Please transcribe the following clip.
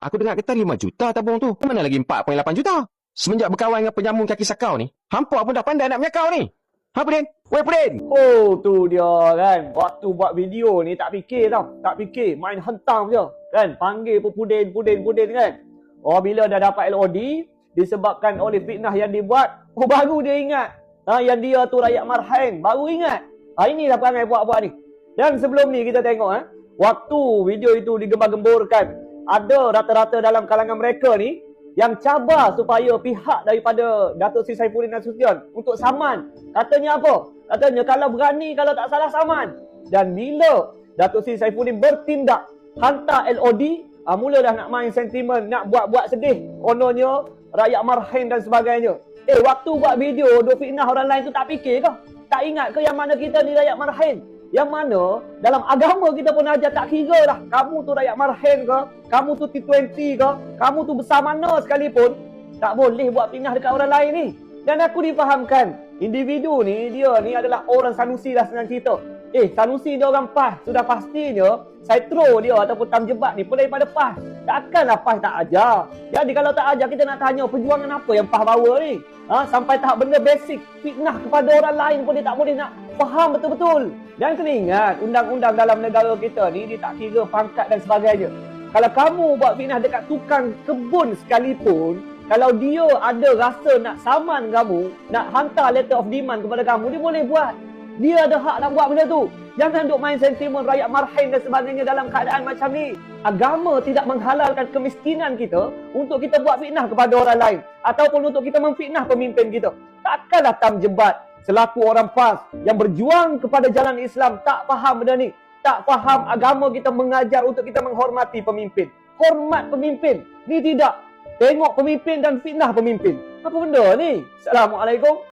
Aku dengar kata 5 juta tabung tu. Mana lagi 4.8 juta? Semenjak berkawan dengan penyamun kaki sakau ni, hampa pun dah pandai nak menyakau ni. Ha, Pudin? Weh, Pudin! Oh, tu dia kan. Waktu buat video ni tak fikir tau. Tak fikir. Main hentam je. Kan? Panggil pun pudin, pudin, pudin kan. Oh, bila dah dapat LOD, disebabkan oleh fitnah yang dibuat, oh baru dia ingat. Ha, yang dia tu rakyat marhain. Baru ingat. Ha, inilah perangai buat-buat ni. Dan sebelum ni kita tengok ha, waktu video itu digembar-gemburkan, ada rata-rata dalam kalangan mereka ni yang cabar supaya pihak daripada Datuk Seri Saifuddin Nasution untuk saman. Katanya apa? Katanya kalau berani, kalau tak salah saman. Dan bila Datuk Seri Saifuddin bertindak, hantar LOD, ah, mula dah nak main sentimen, nak buat-buat sedih. Kononnya rakyat marhain dan sebagainya. Eh, waktu buat video, duk fitnah orang lain tu tak fikir ke? Tak ingat ke yang mana kita ni rakyat marhain? Yang mana dalam agama kita pun ajar tak kira lah. Kamu tu rakyat marhen ke? Kamu tu T20 ke? Kamu tu besar mana sekalipun. Tak boleh buat pindah dekat orang lain ni. Dan aku difahamkan. Individu ni, dia ni adalah orang Sanusi lah senang cerita. Eh, Sanusi dia orang PAS. Sudah pastinya, Saitro dia ataupun Tam Jebat ni pun daripada PAS. Takkanlah PAS tak ajar. Jadi kalau tak ajar, kita nak tanya perjuangan apa yang PAS bawa ni. Ha, sampai tahap benda basic. Fitnah kepada orang lain pun dia tak boleh nak faham betul-betul. Dan kena ingat, undang-undang dalam negara kita ni, dia tak kira pangkat dan sebagainya. Kalau kamu buat fitnah dekat tukang kebun sekalipun, kalau dia ada rasa nak saman kamu, nak hantar letter of demand kepada kamu, dia boleh buat. Dia ada hak nak buat benda tu. Jangan duk main sentimen rakyat marhain dan sebagainya dalam keadaan macam ni. Agama tidak menghalalkan kemiskinan kita untuk kita buat fitnah kepada orang lain. Ataupun untuk kita memfitnah pemimpin kita. Takkanlah tam jebat selaku orang PAS yang berjuang kepada jalan Islam tak faham benda ni. Tak faham agama kita mengajar untuk kita menghormati pemimpin. Hormat pemimpin. Ni tidak. Tengok pemimpin dan fitnah pemimpin. Apa benda ni? Assalamualaikum.